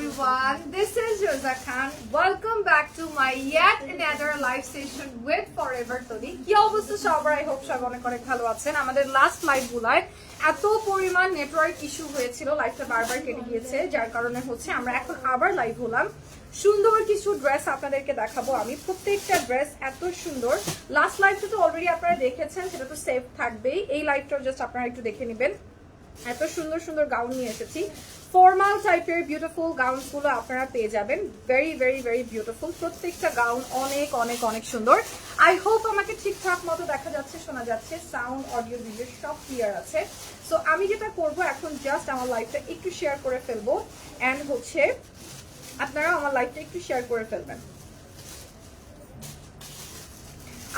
everyone. This is Rosa Khan. Welcome back to my yet another live session with Forever Tony. কি অবস্থা সবার? I hope সবাই অনেক অনেক ভালো আছেন। আমাদের লাস্ট লাইভ গুলায় এত পরিমাণ নেটওয়ার্ক ইস্যু হয়েছিল লাইভটা বারবার কেটে গিয়েছে, যার কারণে হচ্ছে আমরা এখন আবার লাইভ হলাম। সুন্দর কিছু ড্রেস আপনাদেরকে দেখাবো আমি। প্রত্যেকটা ড্রেস এত সুন্দর। লাস্ট লাইভটা তো অলরেডি আপনারা দেখেছেন, সেটা তো সেফ থাকবেই। এই লাইভটাও জাস্ট আপনারা একটু দেখে নেবেন। এত সুন্দর সুন্দর গাউন নিয়ে এসেছি। ফর্মাল টাইপের বিউটিফুল গাউনগুলো আপনারা পেয়ে যাবেন। ভেরি ভেরি ভেরি বিউটিফুল প্রত্যেকটা গাউন অনেক অনেক অনেক সুন্দর। আই হোপ আমাকে ঠিকঠাক মতো দেখা যাচ্ছে, শোনা যাচ্ছে। সাউন্ড অডিও ভিডিও সব ক্লিয়ার আছে। সো আমি যেটা করব এখন জাস্ট আমার লাইফটা একটু শেয়ার করে ফেলব। অ্যান্ড হচ্ছে, আপনারা আমার লাইফটা একটু শেয়ার করে ফেলবেন।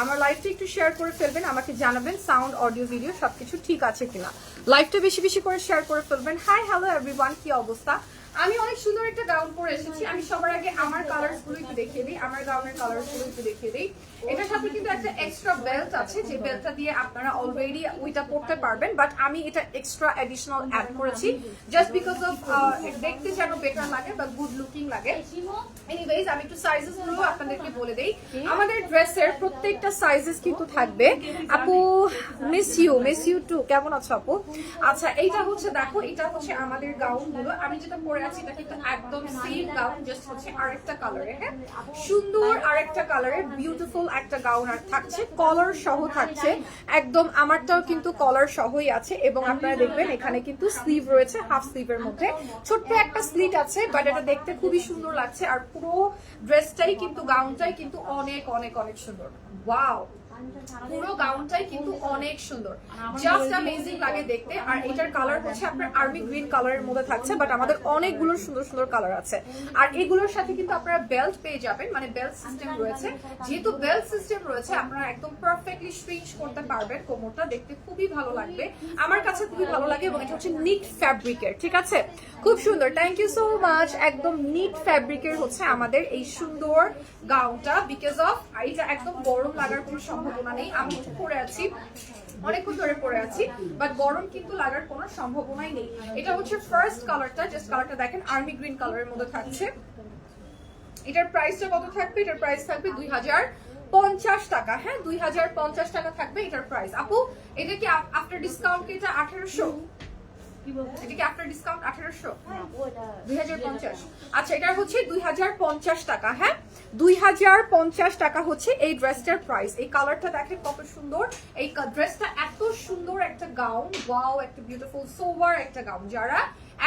আমার লাইফটা একটু শেয়ার করে ফেলবেন, আমাকে জানাবেন সাউন্ড অডিও ভিডিও সবকিছু ঠিক আছে কিনা। লাইভটা বেশি বেশি করে শেয়ার করে ফেলবেন। হাই হ্যালো এভরিওয়ান কি অবস্থা? আমি অনেক সুন্দর একটা গাউন পরে এসেছি। আমি সবার আগে আমার কালার্সগুলো একটু দেখিয়ে দিই, আমার গাউনের কালার্সগুলো একটু দেখিয়ে দিই। এটার সাথে কিন্তু একটা এক্সট্রা বেল্ট আছে, যে বেল্টটা দিয়ে আপনারা অলরেডি ওইটা পড়তে পারবেন বাট আমি এটা এক্সট্রা অ্যাডিশনাল অ্যাড করেছি জাস্ট বিকজ অফ দেখতে যেন বেটার লাগে বা গুড লুকিং লাগে। এনিওয়েজ আমি একটু সাইজেসগুলো আপনাদেরকে বলে দেই। আমাদের ড্রেসের প্রত্যেকটা সাইজেস কিন্তু থাকবে। আপু miss you miss you too কেমন আছো আপু? আচ্ছা এইটা হচ্ছে, দেখো এটা হচ্ছে আমাদের গাউনগুলো আমি যেটা পরে কালারে হ্যাঁ? বিউটিফুল একটা গাউন আর থাকছে কলার সহ থাকছে। একদম আমারটাও কিন্তু কলার সহই আছে এবং আপনারা দেখবেন এখানে কিন্তু স্লিভ রয়েছে হাফ স্লিভের মধ্যে। ছোট্ট একটা স্লিট আছে বাট এটা দেখতে খুবই সুন্দর লাগছে আর পুরো ড্রেসটাই কিন্তু গাউনটাই কিন্তু অনেক অনেক অনেক সুন্দর। ওয়াও পুরো গাউনটাই কিন্তু অনেক সুন্দর। জাস্ট অ্যামেজিং লাগে দেখতে। আর এটার কালার হচ্ছে আপনার আর্মি গ্রিন কালারের মধ্যে থাকছে বাট আমাদের অনেকগুলো সুন্দর সুন্দর কালার আছে। আর এগুলোর সাথে কিন্তু আপনারা বেল্ট পেয়ে যাবেন মানে বেল্ট সিস্টেম রয়েছে। যেহেতু বেল্ট সিস্টেম রয়েছে আপনারা একদম পারফেক্টলি করতে পারবেন কোমরটা দেখতে খুবই ভালো লাগবে। আমার কাছে খুবই ভালো লাগে এবং এটা হচ্ছে নিট ফ্যাব্রিকের ঠিক আছে? খুব সুন্দর থ্যাংক ইউ সো মাচ একদম নিট ফ্যাব্রিকের হচ্ছে আমাদের এই সুন্দর গাউনটা বিকজ অফ এইটা একদম গরম লাগার কোনো সম্ভাবনা নেই আমি পরে আছি, অনেকক্ষণ ধরে পরে আছি বাট গরম কিন্তু লাগার কোনো সম্ভাবনাই নেই। এটা হচ্ছে ফার্স্ট কালারটা জাস্ট কালারটা দেখেন আর্মি গ্রিন কালারের মধ্যে থাকছে। এটার প্রাইসটা কত থাকবে? এটার প্রাইস থাকবে দুই হাজার পঞ্চাশ টাকা। হ্যাঁ দুই হাজার পঞ্চাশ টাকা থাকবে এটার প্রাইস আপু, এটা কি আফটার ডিসকাউন্ট এটা আঠারোশো? এটা কি আফটার ডিসকাউন্ট আঠারোশো? দুই হাজার পঞ্চাশ। আচ্ছা এটা হচ্ছে দুই হাজার পঞ্চাশ টাকা হ্যাঁ? দুই হাজার পঞ্চাশ টাকা হচ্ছে এই ড্রেসটার প্রাইস এই কালারটা দেখেন কত সুন্দর। এই ড্রেসটা এত সুন্দর একটা গাউন ওয়াও একটা বিউটিফুল সোভার একটা গাউন যারা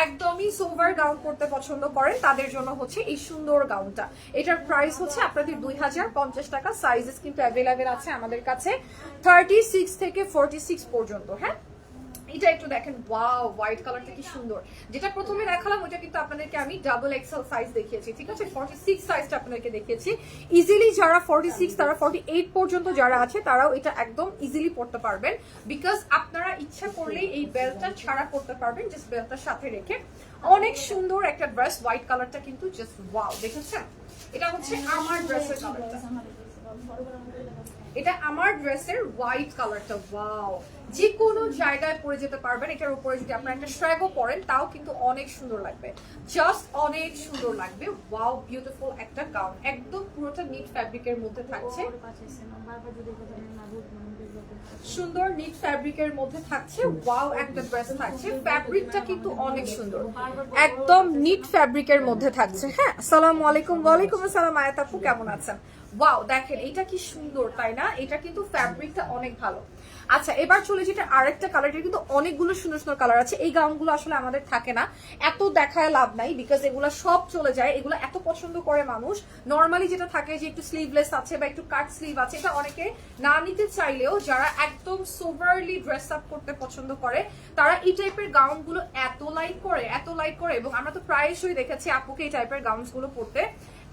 একদমই সোভার গাউন পরতে পছন্দ করেন তাদের জন্য হচ্ছে এই সুন্দর গাউনটা এটার প্রাইস হচ্ছে আপনাদের দুই হাজার পঞ্চাশ টাকা। সাইজেস কিন্তু অ্যাভেলেবেল আছে আমাদের কাছে থার্টি সিক্স থেকে ফোরটি সিক্স পর্যন্ত হ্যাঁ? এটা একটু দেখেন ওয়াও হোয়াইট কালারটা কি সুন্দর। যেটা প্রথমে দেখালাম, ওটা কিন্তু আপনাদেরকে আমি ডাবল এক্সেল সাইজ দেখিয়েছি, ঠিক আছে? ফর্টি সিক্স সাইজটা আপনাদেরকে দেখিয়েছি। ইজিলি যারা ফর্টি সিক্স তারা ফর্টি এইট পর্যন্ত যারা আছে, তারাও এটা একদম ইজিলি পড়তে পারবেন। বিকজ আপনারা ইচ্ছা করলেই এই বেলটা ছাড়া পড়তে পারবেন জাস্ট বেলটার সাথে রেখে। অনেক সুন্দর একটা ড্রেস হোয়াইট কালারটা কিন্তু জাস্ট ওয়াও দেখেছেন? এটা হচ্ছে আমার ড্রেসের কালারটা এটা আমার ড্রেসের হোয়াইট কালারটা ওয়াও যে কোনো জায়গায় পরে যেতে পারবেন এটার উপরে যদি আপনারা একটা শ্র্যাগও পরেন তাও কিন্তু অনেক সুন্দর লাগবে। জাস্ট অনেক সুন্দর লাগবে ওয়াও বিউটিফুল একটা গাউন একদম পুরোটা নিট ফ্যাব্রিকের মধ্যে থাকছে। সুন্দর নিট ফ্যাব্রিকের মধ্যে থাকছে ওয়াও একটা ড্রেস থাকছে। ফ্যাব্রিকটা কিন্তু অনেক সুন্দর। একদম নিট ফ্যাব্রিকের মধ্যে থাকছে হ্যাঁ? আসসালামু আলাইকুম ওয়ালাইকুম আসসালাম আয়াত আপু কেমন আছেন? ওয়াও দেখেন এটা কি সুন্দর, তাই না? এটা কিন্তু ফ্যাব্রিকটা অনেক ভালো। আচ্ছা এবার চলে যেটা আরেকটা কালার কিন্তু অনেকগুলো সুন্দর সুন্দর কালার আছে। এই গাউনগুলো আসলে আমাদের থাকে না। এত দেখায় লাভ নাই বিকজ এগুলো সব চলে যায়। এগুলো এত পছন্দ করে মানুষ। নর্মালি যেটা থাকে যে একটু স্লিভলেস আছে বা একটু কাট স্লিভ আছে, এটা অনেকে না নিতে চাইলেও যারা একদম সোভারলি ড্রেস আপ করতে পছন্দ করে, তারা এই টাইপের গাউনগুলো এত লাইক করে, এত লাইক করে, এবং আমরা তো প্রায়শই দেখেছি আপুকে এই টাইপের গাউনসগুলো পরতে।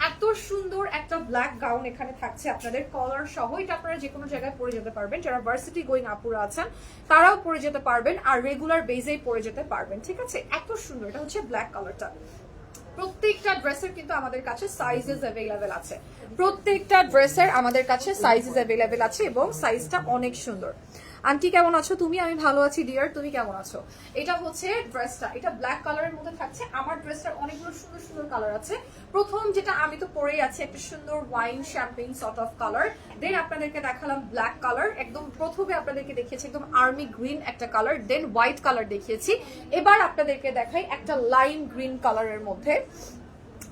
এত সুন্দর একটা ব্ল্যাক গাউন এখানে থাকছে আপনাদের কলার সহ। এটা আপনারা যে কোনো জায়গায় পরে যেতে পারবেন। যারা ভার্সিটি গোয়িং আপুরা আছেন, তারাও পরে যেতে পারবেন আর রেগুলার বেজেই পরে যেতে পারবেন, ঠিক আছে? এত সুন্দর, এটা হচ্ছে ব্ল্যাক কালারটা প্রত্যেকটা ড্রেসের কিন্তু আমাদের কাছে সাইজেস অ্যাভেলেবেল আছে। প্রত্যেকটা ড্রেসের আমাদের কাছে সাইজেস অ্যাভেলেবেল আছে এবং সাইজটা অনেক সুন্দর। আন্টি কেমন আছো? তুমি, আমি ভালো আছি ডিয়ার তুমি কেমন আছো? এটা হচ্ছে ড্রেসটা এটা ব্ল্যাক কালারের মধ্যে থাকছে। আমার ড্রেসটার অনেকগুলো সুন্দর সুন্দর কালার আছে। প্রথম যেটা আমি তো পরেই আছি, একটা সুন্দর wine champagne sort of colour then আপনাদেরকে দেখালাম ব্ল্যাক কালার একদম প্রথমে আপনাদেরকে দেখিয়েছি, একদম আর্মি গ্রিন একটা কালার দেন হোয়াইট কালার দেখিয়েছি। এবার আপনাদেরকে দেখাই একটা লাইম গ্রিন কালারের মধ্যে।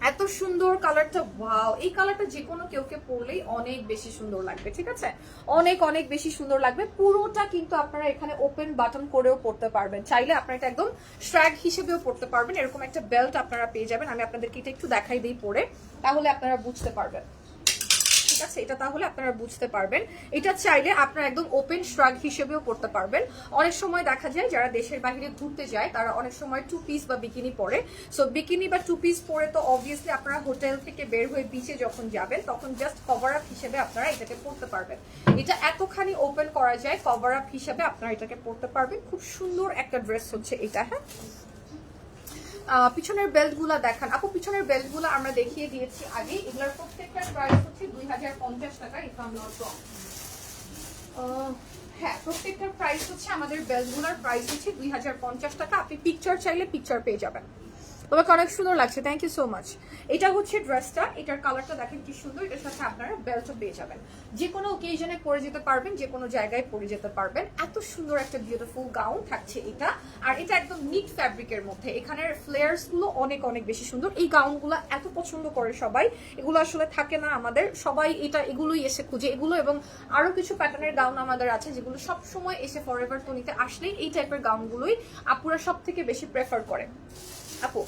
এত সুন্দর কালারটা ওয়াও এই কালারটা যে কোনো কেউকে পরলেই অনেক বেশি সুন্দর লাগবে, ঠিক আছে? অনেক অনেক বেশি সুন্দর লাগবে। পুরোটা কিন্তু আপনারা এখানে ওপেন বাটন করেও পড়তে পারবেন। চাইলে আপনারা এটা একদম স্ট্র্যাগ হিসেবেও পড়তে পারবেন। এরকম একটা বেল্ট আপনারা পেয়ে যাবেন। আমি আপনাদেরকে এটা একটু দেখাই দিই পরে, তাহলে আপনারা বুঝতে পারবেন। ঠিক আছে, এটা তাহলে আপনারা বুঝতে পারবেন। এটা চাইলে আপনারা একদম ওপেন শ্রাগ হিসেবেও পড়তে পারবেন। অনেক সময় দেখা যায় যারা দেশের বাইরে ঘুরতে যায়, তারা অনেক সময় টু পিস বা বিকিনি পরে। সো বিকিনি বা টু পিস পরে তো অবভিয়াসলি আপনারা হোটেল থেকে বের হয়ে বিচে যখন যাবেন, তখন জাস্ট কভার আপ হিসেবে আপনারা এটাকে পড়তে পারবেন। এটা এতখানি ওপেন করা যায় কভার আপ হিসেবে আপনারা এটাকে পড়তে পারবেন। খুব সুন্দর একটা ড্রেস হচ্ছে এটা হ্যাঁ? পিছনের বেল্টগুলা দেখান। আপু, পিছনের বেল্টগুলা আমরা দেখিয়ে দিয়েছি আগে। এগুলোর প্রত্যেকটার প্রাইস হচ্ছে দুই হাজার পঞ্চাশ টাকা ইফ আম নট রং হ্যাঁ প্রত্যেকটার প্রাইস হচ্ছে, আমাদের বেল্টগুলোর প্রাইস হচ্ছে দুই হাজার পঞ্চাশ টাকা। আপনি পিকচার চাইলে পিকচার পেয়ে যাবেন। তোমাকে অনেক সুন্দর লাগছে থ্যাংক ইউ সো মাচ এটা হচ্ছে ড্রেসটা, এটার কালারটা দেখেন কি সুন্দর, এটার সাথে আপনারা বেল্টও পেয়ে যাবেন। যে কোনো ওকেজনে পরে যেতে পারবেন, যে কোনো জায়গায় পরে যেতে পারবেন। এত সুন্দর একটা বিউটিফুল গাউন থাকছে এটা। আর এটা একদম নিট ফ্যাব্রিকের মধ্যে। এখানের ফ্লেয়ার্সগুলো অনেক অনেক বেশি সুন্দর। এই গাউনগুলো এত পছন্দ করে সবাই। এগুলো আসলে থাকে না আমাদের। সবাই এটা, এগুলোই এসে খুঁজে। এগুলো এবং আরও কিছু প্যাটার্নের গাউন আমাদের আছে, যেগুলো সব সময় এসে ফরএভার টনিতে আসলেই এই টাইপের গাউনগুলোই আপুরা সব থেকে বেশি প্রেফার করে। আপু,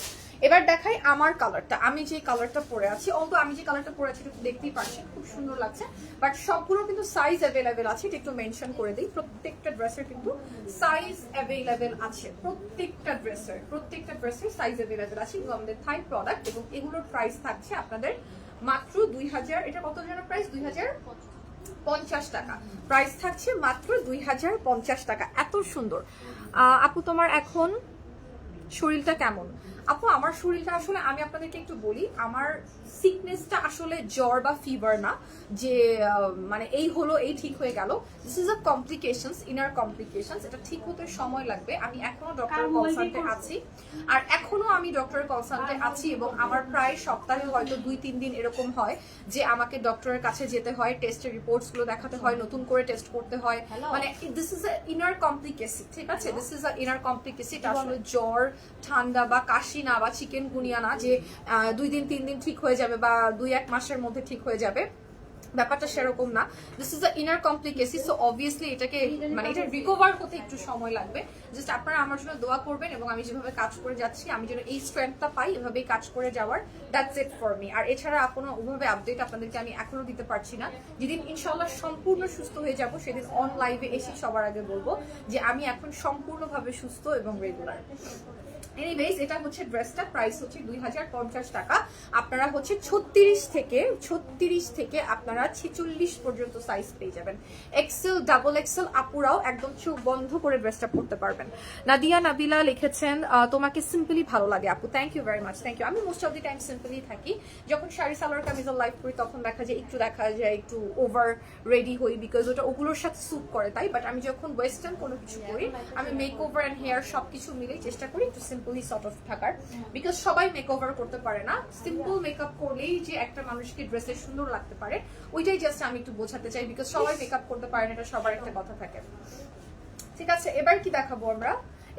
এবার দেখাই আমার কালারটা আমি যে কালারটা পরে আছি অন্ত আমি যে কালারটা পরে আছি একটু দেখতেই পাচ্ছেন খুব সুন্দর লাগছে। বাট সবগুলো কিন্তু সাইজ অ্যাভেলেবেল আছে, এটা একটু মেনশন করে দিই। প্রত্যেকটা ড্রেসের কিন্তু সাইজ অ্যাভেলেবেল আছে। প্রত্যেকটা ড্রেসের প্রত্যেকটা ড্রেসের সাইজ অ্যাভেলেবেল আছে। এগুলো আমাদের থাই প্রোডাক্ট এবং এগুলোর প্রাইস থাকছে আপনাদের মাত্র দুই হাজার, এটা কত জনের প্রাইস দুই হাজার পঞ্চাশ টাকা। প্রাইস থাকছে মাত্র দুই হাজার পঞ্চাশ টাকা। এত সুন্দর। আপু, তোমার এখন শরীরটা কেমন? আপু আমার শরীরটা আসলে আমি আপনাদেরকে একটু বলি আমার সিকনেসটা আসলে জ্বর বা ফিভার না যে মানে এই হলো এই ঠিক হয়ে গেল। This is a complications inner complications এটা ঠিক হতে সময় লাগবে। আমি এখনও ডক্টর কনসাল্টে আছি। আর এখনও আমি ডক্টরের কনসাল্টে আছি এবং আমার প্রায় সপ্তাহে হয়তো দুই তিন দিন এরকম হয় যে আমাকে ডক্টরের কাছে যেতে হয় টেস্টের রিপোর্টসগুলো দেখাতে হয় নতুন করে টেস্ট করতে হয়। মানে this is a inner complicacy ঠিক আছে? This is a inner complicacy এটা আসলে জ্বর ঠান্ডা বা কাশি না বা চিকেন গুনিয়া না যে দুই দিন, তিন দিন ঠিক হয়ে যাবে বা দুই এক মাসের মধ্যে ঠিক হয়ে যাবে, ব্যাপারটা সেরকম না। This is a inner complicacy so obviously এটাকে মানে এটা রিকভার হতে একটু সময় লাগবে। জাস্ট আপনারা আমার জন্য দোয়া করবেন এবং আমি যেভাবে কাজ করে যাচ্ছি, আমি যেন এই স্ট্রেংথটা পাই, এভাবেই কাজ করে যাওয়ার দ্যাটস ইট ফর মি আর এছাড়া কোনো ওভাবে আপডেট আপনাদেরকে আমি এখনও দিতে পারছি না। যেদিন ইনশাল্লাহ সম্পূর্ণ সুস্থ হয়ে যাব, সেদিন অন লাইভে এসে সবার আগে বলব যে, আমি এখন সম্পূর্ণভাবে সুস্থ এবং রেগুলার এনিওয়েজ এটা হচ্ছে ড্রেসটা প্রাইস হচ্ছে দুই হাজার পঞ্চাশ টাকা। আপনারা হচ্ছে ছত্রিশ থেকে ছত্রিশ থেকে আপনারা ছেচল্লিশ পর্যন্ত সাইজ পেয়ে যাবেন। এক্সেল ডাবল এক্সেল আপুরাও একদম চোখ বন্ধ করে ড্রেসটা পরতে পারবেন। নাদিয়া নাবিলা লিখেছেন তোমাকে সিম্পলি ভালো লাগে আপু। Thank you very much thank you আমি most of the time simply থাকি। যখন শাড়ি সালোয়ার কামিজের লাইভ করি তখন দেখা যায় একটু দেখা যায় একটু ওভার রেডি হই বিকজ ওটা ওগুলোর সাথে স্যুট করে তাই? বাট আমি যখন ওয়েস্টার্ন কোনো কিছু করি আমি মেক ওভার অ্যান্ড হেয়ার সবকিছু মিলেই চেষ্টা করি একটু সিম্পলি সর্ট অফ থাকার। বিকজ সবাই মেক ওভার করতে পারে না। সিম্পল মেকআপ করলেই যে একটা মানুষকে ড্রেসে সুন্দর লাগতে পারে ওইটাই জাস্ট আমি একটু বোঝাতে চাই। বিকজ সবাই মেকআপ করতে পারে না এটা সবার একটা কথা থাকে। ঠিক আছে এবার কি দেখাবো আমরা?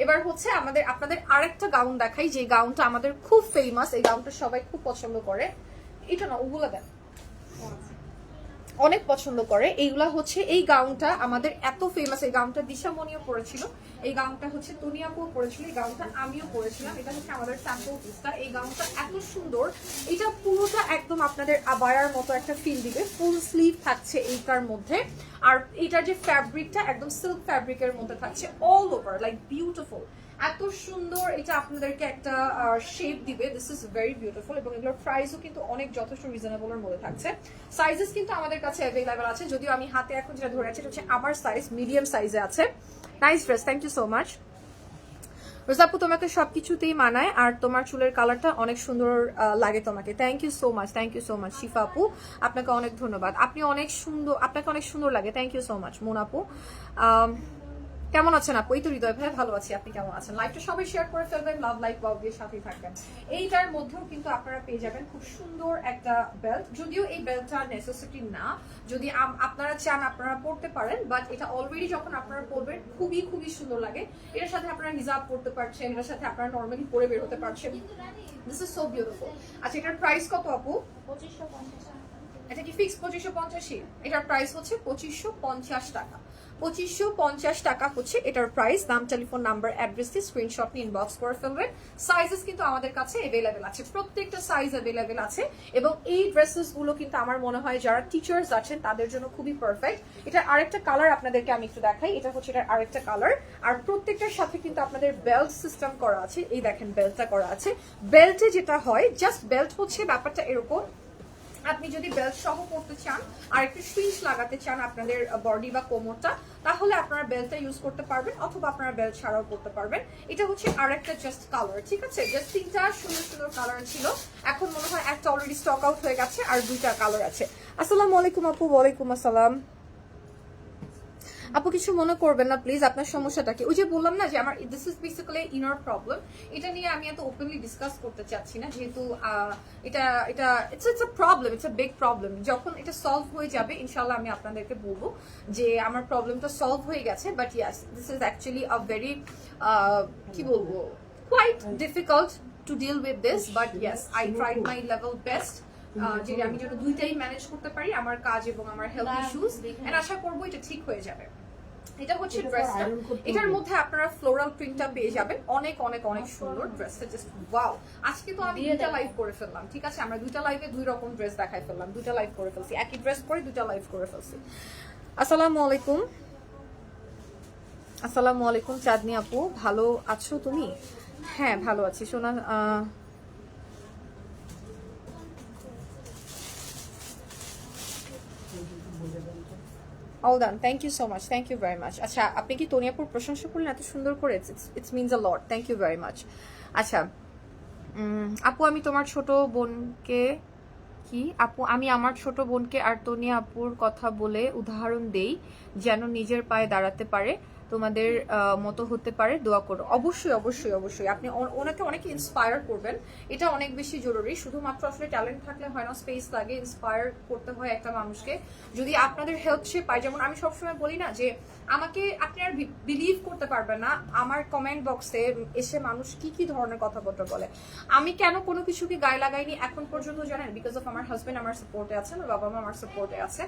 এবার হচ্ছে আমাদের আপনাদের আরেকটা গাউন দেখাই। যে গাউনটা আমাদের খুব ফেমাস এই গাউনটা সবাই খুব পছন্দ করে। এটা না ওগুলো দেন অনেক পছন্দ করে। এইগুলা হচ্ছে, এই গাউনটা আমাদের এত ফেমাস এই গাউনটা দিশামণিও পরেছিল। এই গাউনটা হচ্ছে তুনিয়াপুও পরেছিল, এই গাউনটা আমিও পরেছিলাম। এটা হচ্ছে আমাদের স্যাম্পল পিসটা এই গাউনটা এত সুন্দর, এটা পুরোটা একদম আপনাদের আবায়ার মতো একটা ফিল দিবে। ফুল স্লিভ থাকছে এইটার মধ্যে। আর এটার যে ফ্যাব্রিকটা একদম সিল্ক ফ্যাব্রিকের মধ্যে থাকছে অল ওভার লাইক বিউটিফুল এত সুন্দর, এটা আপনাদেরকে একটা শেপ দিবে। দিস ইজ ভেরি বিউটিফুল এবং এগুলোর প্রাইসও কিন্তু অনেক যথেষ্ট রিজনেবলের মধ্যে থাকছে। সাইজেস কিন্তু আমাদের কাছে অ্যাভেলেবেল আছে। যদিও আমি হাতে এখন যেটা ধরে আছি হচ্ছে আমার সাইজ মিডিয়াম সাইজে আছে। Nice dress thank you so much রোজাপু তোমাকে সবকিছুতেই মানায়, আর তোমার চুলের কালারটা অনেক সুন্দর লাগে তোমাকে। Thank you so much thank you so much Shifa আপু। আপনাকে অনেক ধন্যবাদ। আপনি অনেক সুন্দর, আপনাকে অনেক সুন্দর লাগে। থ্যাংক ইউ সো মাচ মোনাপু কেমন আছেন আপু? এই তো হৃদয় ভাই ভালো আছি। আপনি কেমন আছেন? লাইভটা সবাই শেয়ার করে ফেলবেন লাভ লাইফ দিয়ে সাথেই থাকবেন। এইটার মধ্যেও কিন্তু আপনারা পেয়ে যাবেন খুব সুন্দর একটা বেল্ট যদিও এই বেল্টটা নেসেসিটি না যদি আপনারা চান আপনারা পড়তে পারেন বাট এটা অলরেডি যখন আপনারা পরবেন খুবই খুবই সুন্দর লাগে। এটার সাথে আপনারা হিজাব পড়তে পারছেন এটার সাথে আপনারা নর্মালি পরে বের হতে পারছেন। দিস ইজ সো বিউটিফুল আচ্ছা এটার প্রাইস কত আপু? পঁচিশশো পঞ্চাশ এটা কি ফিক্স পঁচিশশো পঞ্চাশই? এটার প্রাইস হচ্ছে পঁচিশশো পঞ্চাশ টাকা। পঁচিশশো পঞ্চাশ টাকা হচ্ছে এটার প্রাইস নাম টেলিফোন নাম্বার অ্যাড্রেস দিয়ে স্ক্রিনশট নিয়ে ইনবক্স করে ফেলবেন। সাইজেস কিন্তু আমাদের কাছে অ্যাভেলেবেল আছে। প্রত্যেকটা সাইজ অ্যাভেলেবেল আছে। এবং এই ড্রেসেসগুলো কিন্তু আমার মনে হয় যারা টিচার্স আছেন, তাদের জন্য খুবই পারফেক্ট এটা আরেকটা কালার আপনাদেরকে আমি একটু দেখাই। এটা হচ্ছে এটার আরেকটা কালার আর প্রত্যেকটার সাথে কিন্তু আপনাদের বেল্ট সিস্টেম করা আছে। এই দেখেন বেল্টটা করা আছে। বেল্টে যেটা হয় জাস্ট বেল্ট হচ্ছে ব্যাপারটা এরকম। আপনি যদি বেল্ট সহ করতে চান আর একটু সুইচ লাগাতে চান আপনাদের বডি বা কোমরটা, তাহলে আপনারা বেল্টটা ইউজ করতে পারবেন অথবা আপনারা বেল্ট ছাড়াও করতে পারবেন। এটা হচ্ছে আরেকটা জাস্ট কালার ঠিক আছে? জাস্ট তিনটা সুন্দর সুন্দর কালার ছিল। এখন মনে হয় একটা অলরেডি স্টক আউট হয়ে গেছে আর দুইটা কালার আছে। আসসালামু আলাইকুম আপু, ওয়ালাইকুম আসসালাম। আপু কিছু মনে করবেন না প্লিজ আপনার সমস্যাটা কি? ওই যে বললাম না যে আমার this is basically inner problem এটা নিয়ে আমি এত ওপেনলি ডিসকাস করতে চাচ্ছি না, যেহেতু এটা এটা it's it's a problem it's a big problem যখন এটা সলভ হয়ে যাবে ইনশাল্লাহ আমি আপনাদেরকে বলব যে আমার প্রবলেমটা সলভ হয়ে গেছে but yes this is actually a very কি বলব quite difficult to deal with this but yes I tried my level best যে আমি যেন দুইটাই ম্যানেজ করতে পারি আমার কাজ এবং আমার হেলথ ইস্যুস এন্ড আশা করব এটা ঠিক হয়ে যাবে। এটা হচ্ছে ড্রেসটা এটার মধ্যে আপনারা ফ্লোরাল প্রিন্টটা পেয়ে যাবেন। অনেক অনেক অনেক সুন্দর ড্রেসটা জাস্ট ওয়াও আজকে তো আমি দুইটা লাইভ করে ফেললাম ঠিক আছে? আমরা দুইটা লাইভে দুই রকম ড্রেস দেখাই ফেললাম দুইটা লাইভ করে ফেলছি। একই ড্রেস পরে দুইটা লাইভ করে ফেলছি। আসসালামু আলাইকুম। আসসালামু আলাইকুম চাঁদনি আপু। ভালো আছো তুমি? হ্যাঁ ভালো আছি। সোনা all done thank you so much thank you very much আচ্ছা আপনি কি তনিয়াপুর প্রশংসা করলেন? এত সুন্দর করে it's means a lot thank you very much আচ্ছা আপু, আমি তোমার ছোট বোনকে, কি? আপু, আমি আমার ছোট বোনকে আর তনিয়া আপুর কথা বলে উদাহরণ দেই, যেন নিজের পায়ে দাঁড়াতে পারে। তোমাদের মতো হতে পারে, দোয়া করো। অবশ্যই অবশ্যই অবশ্যই। আপনি ওনাকে অনেকে ইন্সপায়ার করবেন। এটা অনেক বেশি জরুরি। শুধুমাত্র আসলে ট্যালেন্ট থাকলে হয় না স্পেস লাগে ইন্সপায়ার করতে হয় একটা মানুষকে। যদি আপনাদের হেল্প সে পায়, যেমন আমি সবসময় বলি না যে, আমাকে আপনি আর বিলিভ করতে পারবেন না। আমার কমেন্ট বক্সে এসে মানুষ কি কি ধরনের কথাবার্তা বলে। আমি কেন কোনো কিছুকে গায়ে লাগাইনি এখন পর্যন্ত জানেন? বিকজ অফ আমার হাজবেন্ড আমার সাপোর্টে আছে বাবা মা আমার সাপোর্টে আছে।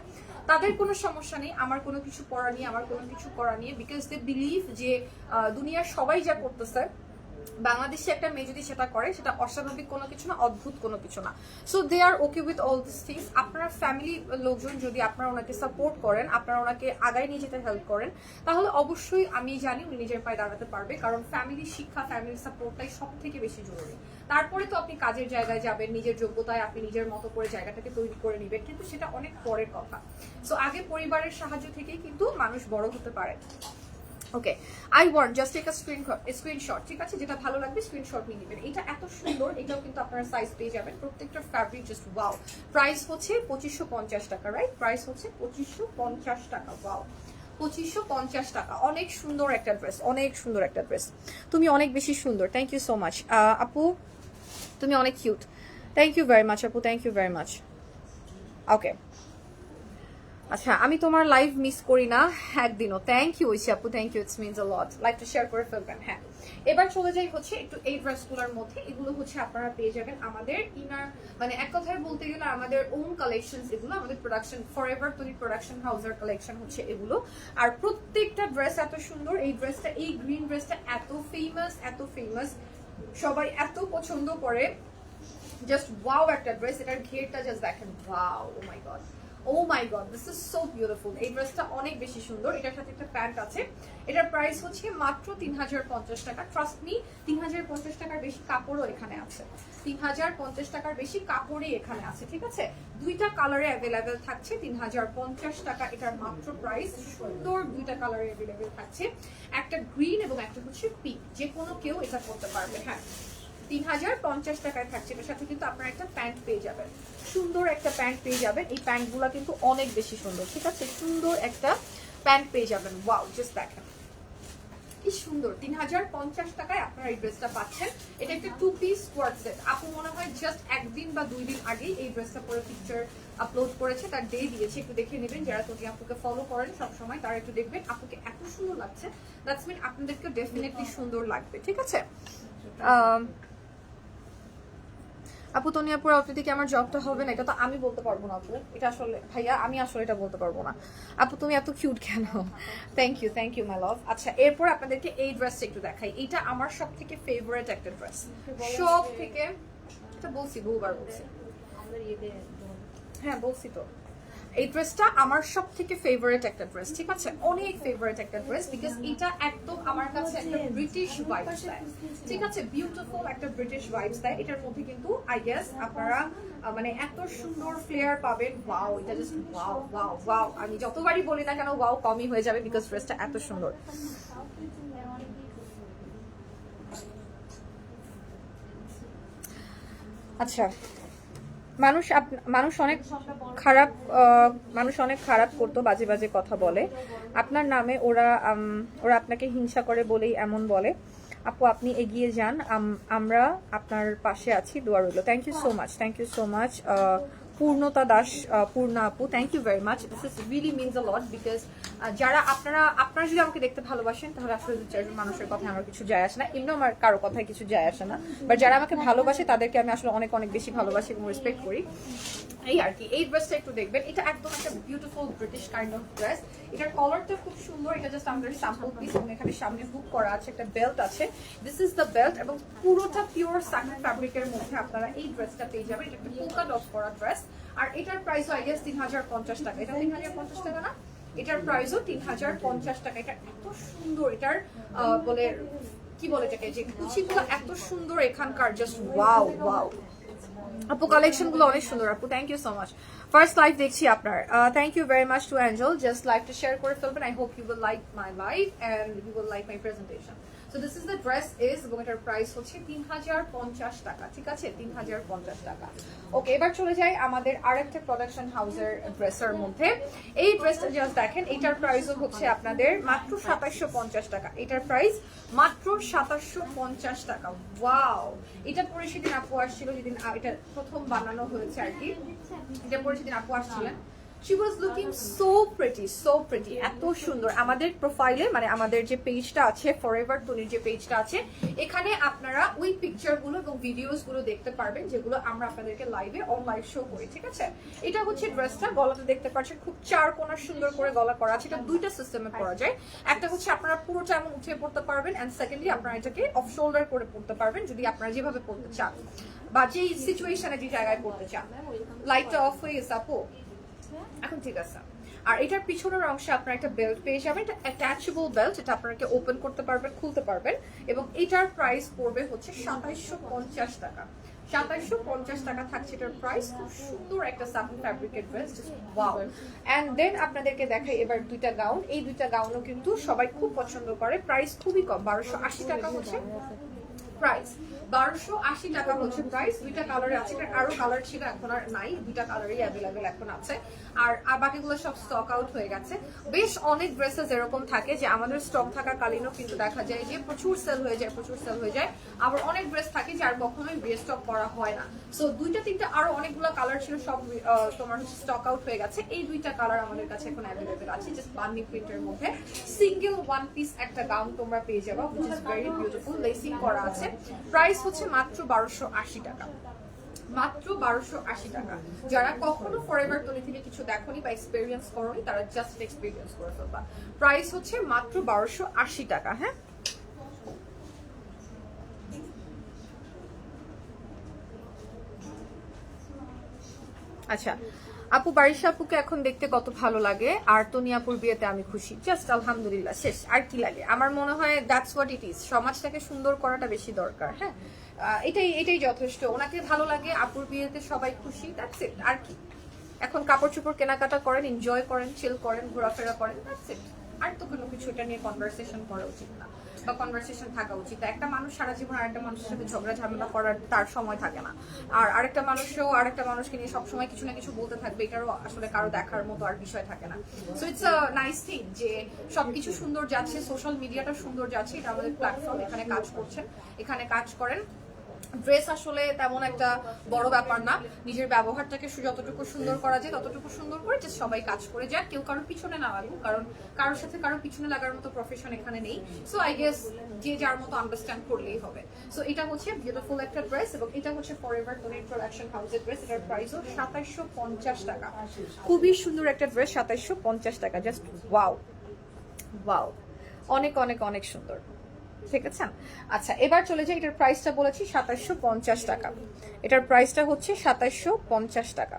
তাদের কোনো সমস্যা নেই। আমার কোনো কিছু করা নিয়ে আমার কোনো কিছু করা নিয়ে বিকজ দে বিলিভ যে দুনিয়ার সবাই যা করতেছে, বাংলাদেশে একটা মেয়ে যদি সেটা করে, সেটা অস্বাভাবিক কোনো কিছু না, অদ্ভুত কোনো কিছু না। So they are okay with all this things আপনার ফ্যামিলি লোকজন যদি আপনারা ওনাকে সাপোর্ট করেন, আপনারা ওনাকে আগায় নিয়ে যেতে হেল্প করেন, তাহলে অবশ্যই আমি জানি উনি নিজের পায়ে দাঁড়াতে পারবে, কারণ ফ্যামিলি শিক্ষা ফ্যামিলি সাপোর্টটাই সব থেকে বেশি জরুরি। তারপরে তো আপনি কাজের জায়গায় যাবেন, নিজের যোগ্যতায় আপনি নিজের মতো করে জায়গাটাকে তৈরি করে নেবেন, কিন্তু সেটা অনেক পরের কথা। সো আগে পরিবারের সাহায্য থেকেই কিন্তু মানুষ বড় হতে পারে। Okay I want just take screen screenshot ঠিক আছে? যেটা ভালো লাগবে স্ক্রিনশট নিয়ে নেবেন। এটা এত সুন্দর, এটাও কিন্তু আপনারা সাইজ পেয়ে যাবেন। প্রত্যেকটা ফ্যাব্রিক জাস্ট ওয়াও প্রাইস হচ্ছে পঁচিশশো পঞ্চাশ টাকা রাইট প্রাইস হচ্ছে পঁচিশশো পঞ্চাশ টাকা ওয়াও পঁচিশশো পঞ্চাশ টাকা। অনেক সুন্দর একটা ড্রেস অনেক সুন্দর একটা ড্রেস তুমি অনেক বেশি সুন্দর। থ্যাংক ইউ সো মাচ আপু, তুমি অনেক cute thank you very much আপু thank you very much okay আচ্ছা আমি তোমার লাইভ মিস করি না, একদিনও। থ্যাংক ইউ ঐশী আপু thank you it's means a lot লাইভটা শেয়ার করে ফেলবেন হ্যাঁ। এবার চলে যাই হচ্ছে একটু এই ড্রেসগুলোর মধ্যে। এগুলো হচ্ছে আপনারা পেয়ে যাবেন আমাদের ইনার মানে এক কথায় বলতে গেলে আমাদের ওন কালেকশন এগুলো, আমাদের প্রোডাকশন ফর এভার তৈরি প্রোডাকশন হাউসের কালেকশন হচ্ছে এগুলো। আর প্রত্যেকটা ড্রেস এত সুন্দর, এই ড্রেসটা এই গ্রিন ড্রেসটা এত ফেমাস এত ফেমাস সবাই এত পছন্দ করে। জাস্ট ওয়াও একটা ড্রেস এটার ঘেরটা জাস্ট দেখেন wow oh my god oh my god this is so beautiful এই ড্রেসটা অনেক বেশি সুন্দর। এটার সাথে একটা প্যান্ট আছে। এটার প্রাইস হচ্ছে মাত্র তিন হাজার পঞ্চাশ টাকা। ট্রাস্ট মি তিন হাজার পঞ্চাশ টাকার বেশি কাপড়ও এখানে আছে। তিন হাজার পঞ্চাশ টাকার বেশি কাপড়ই এখানে আছে, ঠিক আছে? দুইটা কালারে অ্যাভেলেবেল থাকছে তিন হাজার পঞ্চাশ টাকা। এটার মাত্র প্রাইস সুন্দর দুইটা কালারে অ্যাভেলেবেল থাকছে। একটা গ্রিন এবং একটা হচ্ছে পিঙ্ক যে কোনো কেউ এটা করতে পারবে হ্যাঁ। তিন হাজার পঞ্চাশ টাকায় থাকছে। এটার সাথে কিন্তু আপনারা একটা প্যান্ট পেয়ে যাবেন। সুন্দর একটা প্যান্ট পেয়ে যাবেন। এই প্যান্টগুলো কিন্তু অনেক বেশি সুন্দর, ঠিক আছে? সুন্দর একটা প্যান্ট পেয়ে যাবেন। ওয়াও জাস্ট দেখেন। কি সুন্দর। তিন হাজার পঞ্চাশ টাকায় আপনারা এই ড্রেসটা পাচ্ছেন। এটা একটা টু পিস আপু মনে হয় জাস্ট একদিন বা দুই দিন আগেই এই ড্রেসটা পরে পিকচার আপলোড করেছে, তার দিয়েছে। একটু নেবেন। যারা আপুকে ফলো করেন সবসময়, তারা একটু দেখবেন। আপুকে এত সুন্দর লাগছে। দ্যাটস মিন আপনাদেরকে ডেফিনেটলি সুন্দর লাগবে, ঠিক আছে? আপু তনিয়াপুর আউটলেটে কি আমার জবটা হবে না? এটা তো আমি বলতে পারব না আপু। এটা আসলে ভাইয়া আমি আসলে এটা বলতে পারব না। আপু তুমি এত কিউট কেন? Thank you thank you my love আচ্ছা এরপর আপনাদেরকে এই ড্রেসটা একটু দেখাই। এটা আমার সব থেকে ফেভারেট একটা ড্রেস সব থেকে এটা বলছি বহুবার বলছি। হ্যাঁ বলছি তো। এই ড্রেসটা আমার সব থেকে ফেভারিট একটা ড্রেস ঠিক আছে? অনেক ফেভারিট একটা ড্রেস বিকজ এটা একদম আমার কাছে একটা ব্রিটিশ ভাইবস দেয়। ঠিক আছে? বিউটিফুল একটা ব্রিটিশ ভাইবস দেয়। এটার মধ্যে কিন্তু আই গেস আপনারা মানে এত সুন্দর ফ্লেয়ার পাবেন। ওয়াও এটা জাস্ট ওয়াও ওয়াও ওয়াও আমি যতবারই বলি না কেন ওয়াও কমই হয়ে যাবে বিকজ ড্রেসটা এত সুন্দর। আচ্ছা মানুষ মানুষ অনেক খারাপ মানুষ অনেক খারাপ করতো, বাজে বাজে কথা বলে। আপনার নামে ওরা ওরা আপনাকে হিংসা করে বলেই এমন বলে। আপু, আপনি এগিয়ে যান, আম- আমরা আপনার পাশে আছি, দোয়া রইল। Thank you so much thank you so much Purnata Das Purna আপু thank you very much this is really means a lot because যারা আপনারা আপনারা যদি আমাকে দেখতে ভালোবাসেন, তাহলে আসলে চারজন মানুষের কথা আমার কিছু যায় আসে না। এমনি আমার কারও কথায় কিছু যায় আসে না। বাট যারা আমাকে ভালোবাসে, তাদেরকে আমি আসলে অনেক অনেক বেশি ভালোবাসি এবং রেসপেক্ট করি। এই আর কি, এই ড্রেসটা এটার কালারটা খুব সুন্দর, এটা জাস্ট আমাদের স্যাম্পল পিস এবং এখানে সামনে হুক করা আছে, একটা বেল্ট আছে। দিস ইজ দ্য বেল্ট এবং পুরোটা পিওর সাকিন ফ্যাব্রিকের মধ্যে আপনারা এই ড্রেসটা পেয়ে যাবেন। এটা একটা পোকা ডট করা ড্রেস আর এটার প্রাইস আই গেস তিন হাজার পঞ্চাশ টাকা। এটা তিন হাজার পঞ্চাশ টাকা না? এটার প্রাইসও তিন হাজার পঞ্চাশ টাকা। এটা এত সুন্দর, এটার বলে, কি বলে এটাকে? যে কুচিগুলো এত সুন্দর এখানকার জাস্ট ওয়াও ওয়াও আপু কালেকশনগুলো অনেক সুন্দর আপু thank you so much first live দেখছি আপনার thank you very much to angel just লাইভটা শেয়ার করে ফেলবেন I hope you will like my live and you will like my presentation so this is the dress is এবং এটার price হচ্ছে তিন হাজার পঞ্চাশ টাকা, ঠিক আছে? তিন হাজার পঞ্চাশ টাকা। ওকে এবার চলে যাই আমাদের আরেকটা প্রোডাকশন হাউসের ড্রেসের মধ্যে। এই ড্রেসটা জাস্ট দেখেন, এটার প্রাইসও হচ্ছে আপনাদের মাত্র সাতাশশো পঞ্চাশ টাকা। এটার প্রাইস মাত্র সাতাশশো পঞ্চাশ টাকা। ওয়াও এটা পরে সেদিন আপু আসছিল, যেদিন এটা প্রথম বানানো হয়েছে আর কি। এটা পরে সেদিন আপু আসছিলেন। She was looking so pretty so pretty এত সুন্দর। আমাদের প্রোফাইলে মানে আমাদের যে পেজটা আছে ফরএভার টনির যে পেজটা আছে, এখানে আপনারা ওই পিকচারগুলো এবং ভিডিওসগুলো দেখতে পারবেন, যেগুলো আমরা আপনাদেরকে লাইভে অন লাইভ শো করি, ঠিক আছে? এটা হচ্ছে ড্রেসটা গলাতে দেখতে পাচ্ছেন, খুব চার কোনা সুন্দর করে গলা করা আছে, এটা দুইটা সিস্টেমে করা যায়। একটা হচ্ছে আপনারা পুরোটা এমন উঠে পড়তে পারবেন এন্ড সেকেন্ডলি আপনারা এটাকে অফ শোল্ডার করে পড়তে পারবেন, যদি আপনারা যেভাবে পড়তে চান। বা যেই সিচুয়েশনে যে জায়গায় পড়তে চান। লাইটটা অফ হয়ে গেছে, আপু। এখন ঠিক আছে। আর এটার পিছনের অংশে আপনারা একটা বেল্ট পেয়ে যাবেন, এটা অ্যাটাচেবল বেল্ট এটা আপনাকে ওপেন করতে পারবেন, খুলতে পারবেন এবং এটার প্রাইস পড়বে হচ্ছে সাতাইশশো পঞ্চাশ টাকা। সাতাইশশো পঞ্চাশ টাকা থাকছে এটার প্রাইস খুব সুন্দর একটা সাফন ফ্যাব্রিকের ড্রেস ওয়াও অ্যান্ড দেন আপনাদেরকে দেখাই এবার দুইটা গাউন এই দুইটা গাউনও কিন্তু সবাই খুব পছন্দ করে প্রাইস খুবই কম, বারোশো আশি টাকা হচ্ছে। প্রাইস বারোশো আশি টাকা হচ্ছে প্রাইস দুইটা কালারে আছে। আরও কালার ছিল, এখন আর নাই। দুইটা কালারই অ্যাভেলেবেল এখন আছে। আর বাকিগুলো সব স্টক আউট হয়ে গেছে। বেশ অনেক ড্রেসেস এরকম থাকে যে আমাদের স্টক থাকাকালীনও কিন্তু দেখা যায় যে প্রচুর সেল হয়ে যায়, প্রচুর সেল হয়ে যায়। আবার অনেক ড্রেস থাকে যে আর কখনোই রিস্টক করা হয় না। সো দুইটা, তিনটা আরও অনেকগুলো কালার ছিল, সব তোমার স্টক আউট হয়ে গেছে। এই দুইটা কালার আমাদের কাছে এখন অ্যাভেলেবেল আছে জাস্ট বান্নি প্রিন্টের মধ্যে। সিঙ্গেল ওয়ান পিস একটা গাউন তোমরা পেয়ে যাবে very beautiful লেসিং করা আছে। প্রাইস হচ্ছে মাত্র বারোশো আশি টাকা। মাত্র বারোশো আশি টাকা। যারা কখনো ফরএভার তলি থেকে কিছু দেখনি বা এক্সপিরিয়েন্স করনি, তারা জাস্ট এক্সপিরিয়েন্স করে ফেলবা। প্রাইস হচ্ছে মাত্র বারোশো আশি টাকা হ্যাঁ? আচ্ছা আপু, বারিশা আপুকে এখন দেখতে কত ভালো লাগে? আর তনিয়াপুর বিয়েতে আমি খুশি। জাস্ট আলহামদুলিল্লাহ, শেষ। আর কি লাগে? আমার মনে হয় দ্যাটস হোয়াট ইট ইজ সমাজটাকে সুন্দর করাটা বেশি দরকার হ্যাঁ? এটাই এটাই যথেষ্ট। ওনাকে ভালো লাগে, আপুর বিয়েতে সবাই খুশি দ্যাটস ইট আর কি? এখন কাপড় চোপড় কেনাকাটা করেন এনজয় করেন চিল করেন, ঘোরাফেরা করেন দ্যাটস ইট আর তো কোনো কিছু এটা নিয়ে কনভারসেশন করা উচিত না। বা কনভারসেশন থাকা উচিত। একটা মানুষ সারা জীবন আরেকটা মানুষের সাথে ঝগড়া, ঝামেলা করার তার সময় থাকে না। আর আরেকটা মানুষও আরেকটা মানুষকে নিয়ে সবসময় কিছু না কিছু বলতে থাকবে, এটারও আসলে কারও দেখার মতো আর বিষয় থাকে না। So it's a nice thing যে সবকিছু সুন্দর যাচ্ছে সোশ্যাল মিডিয়াটা সুন্দর যাচ্ছে, এটা আমাদের প্ল্যাটফর্ম এখানে কাজ করছেন, এখানে কাজ করেন। ড্রেস আসলে তেমন একটা বড় ব্যাপার না। নিজের ব্যবহারটাকে যতটুকু সুন্দর করা যায়, ততটুকু সুন্দর করে যে সবাই কাজ করে যায়। কেউ কারোর পিছনে না লাগুক, কারণ কারোর সাথে কারোর পিছনে লাগার মতো প্রফেশন এখানে নেই। সো আই গেস যে যার মতো আন্ডারস্ট্যান্ড করলেই হবে। সো এটা হচ্ছে বিউটিফুল একটা ড্রেস এবং এটা হচ্ছে ফর এভার তোনের প্রোডাকশন হাউসের ড্রেস এটার প্রাইসও সাতাইশশো পঞ্চাশ টাকা। খুবই সুন্দর একটা ড্রেস সাতাইশশো পঞ্চাশ টাকা। জাস্ট ওয়াও ওয়াও অনেক অনেক অনেক সুন্দর। ঠিক আছে আচ্ছা এবার চলে যাই, এটার প্রাইসটা বলেছি সাতাশশো পঞ্চাশ টাকা। এটার প্রাইসটা হচ্ছে সাতাশশো পঞ্চাশ টাকা।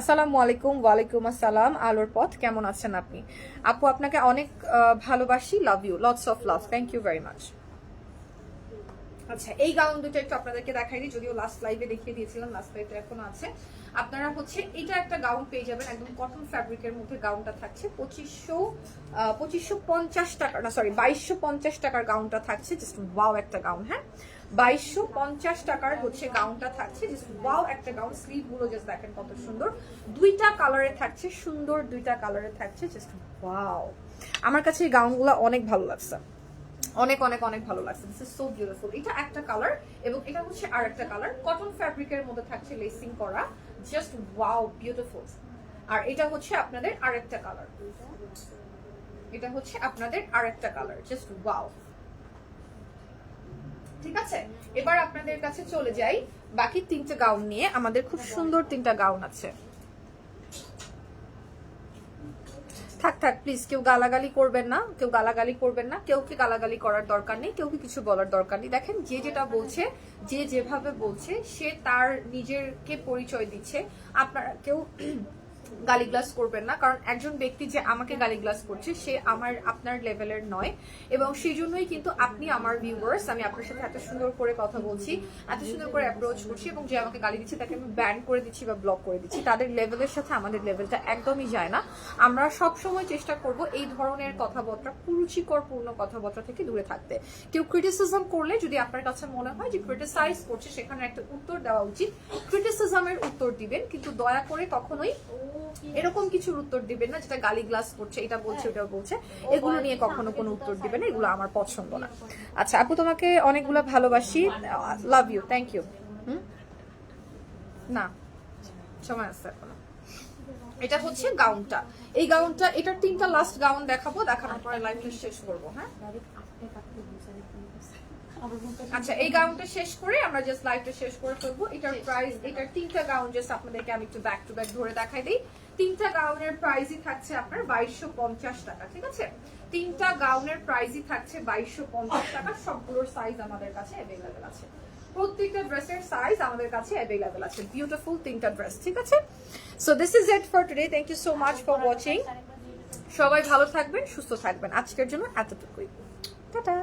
আসসালামু আলাইকুম, ওয়ালাইকুম আসসালাম। আলোর পথ, কেমন আছেন আপনি? আপু, আপনাকে অনেক ভালোবাসি love you lots of love thank you very much আচ্ছা এই গাউন দুটো একটু আপনাদেরকে দেখাই দিই যদিও লাস্ট লাইভে দেখিয়ে দিয়েছিলাম লাস্ট লাইভে এখনও আছে। আপনারা হচ্ছে এটা একটা গাউন পেয়ে যাবেন, একদম কটন ফ্যাব্রিকের মধ্যে গাউনটা থাকছে। পঁচিশশো পঁচিশশো পঞ্চাশ টাকা, না সরি বাইশশো পঞ্চাশ টাকার গাউনটা থাকছে জাস্ট ওয়াও একটা গাউন হ্যাঁ? বাইশশো পঞ্চাশ টাকার হচ্ছে গাউনটা থাকছে জাস্ট ওয়াও একটা গাউন স্লিভগুলো জাস্ট দেখেন কত সুন্দর। দুইটা কালারে থাকছে, সুন্দর দুইটা কালারে থাকছে জাস্ট ওয়াও আমার কাছে এই গাউনগুলো অনেক ভালো লাগছে। অনেক অনেক অনেক ভালো লাগছে। দিস ইজ সো বিউটিফুল এটা একটা কালার এবং এটা হচ্ছে আর একটা কালার কটন ফ্যাব্রিকের মধ্যে থাকছে লেসিং করা। জাস্ট ওয়াও বিউটিফুল আর এটা হচ্ছে আপনাদের আরেকটা কালার এটা হচ্ছে আপনাদের আরেকটা কালার জাস্ট ওয়াও ঠিক আছে? এবার আপনাদের কাছে চলে যাই। বাকি তিনটে গাউন নিয়ে। আমাদের খুব সুন্দর তিনটা গাউন আছে। থাক থাক প্লিজ কেউ গালাগালি করবেন না, কেউ গালাগালি করবেন না, কেউ কি গালাগালি করার দরকার নেই, কেউ কি কিছু বলার দরকার নেই। দেখেন, যে যেটা বলছে, যে যেভাবে বলছে, সে তার নিজেরকে পরিচয় দিচ্ছে। আপনারা কেউ গালিগ্লাস করবেন না, কারণ একজন ব্যক্তি যে আমাকে গালিগ্লাস করছে, সে আমার, আপনার লেভেলের নয়। এবং সেই জন্যই কিন্তু আপনি আমার ভিউয়ার্স আমি আপনার সাথে এত সুন্দর করে কথা বলছি, এত সুন্দর করে অ্যাপ্রোচ করছি, এবং যে আমাকে গালি দিচ্ছে তাকে আমি ব্যান করে দিচ্ছি বা ব্লক করে দিচ্ছি। তাদের লেভেলের সাথে আমাদের লেভেলটা একদমই যায় না। আমরা সব সময় চেষ্টা করব এই ধরনের কথাবার্তা, কুরুচিকর পূর্ণ কথাবার্তা থেকে দূরে থাকতে। কেউ ক্রিটিসিজম করলে যদি আপনার কাছে মনে হয় যে ক্রিটিসাইজ করছে, সেখানে একটা উত্তর দেওয়া উচিত। ক্রিটিসিজমের উত্তর দিবেন, কিন্তু দয়া করে কখনোই এরকম কিছুর উত্তর দিবেন না যেটা গালি গ্লাস করছে এটা বলছে ওটা বলছে। এগুলো নিয়ে কখনো কোনো উত্তর দিবেন না এগুলো আমার পছন্দ না। আচ্ছা আপু তোমাকে অনেকগুলো ভালোবাসি লাভ ইউ থ্যাংক ইউ না সময় আছে এখনও। এটা হচ্ছে গাউনটা এই গাউনটা এটার তিনটা লাস্ট গাউন দেখাবো দেখানোর পরে লাইভটা শেষ করব হ্যাঁ? আচ্ছা এই গাউনটা শেষ করে আমরা জাস্ট লাইভটা শেষ করে ফেলব। এটার প্রাইস এটার তিনটা গাউন জাস্ট আপনাদেরকে আমি একটু ব্যাক টু ব্যাক ধরে দেখাই দিই। তিনটা গাউনের প্রাইসই থাকছে আপনার বাইশশো পঞ্চাশ টাকা ঠিক আছে? তিনটা গাউনের প্রাইসই থাকছে বাইশশো পঞ্চাশ টাকা সবগুলোর সাইজ আমাদের কাছে অ্যাভেলেবেল আছে। প্রত্যেকটা ড্রেসের সাইজ আমাদের কাছে অ্যাভেলেবেল আছে। বিউটিফুল তিনটা ড্রেস ঠিক আছে? So this is it for today thank you so much for watching সবাই ভালো থাকবেন সুস্থ থাকবেন। আজকের জন্য এতটুকুই। টাটা!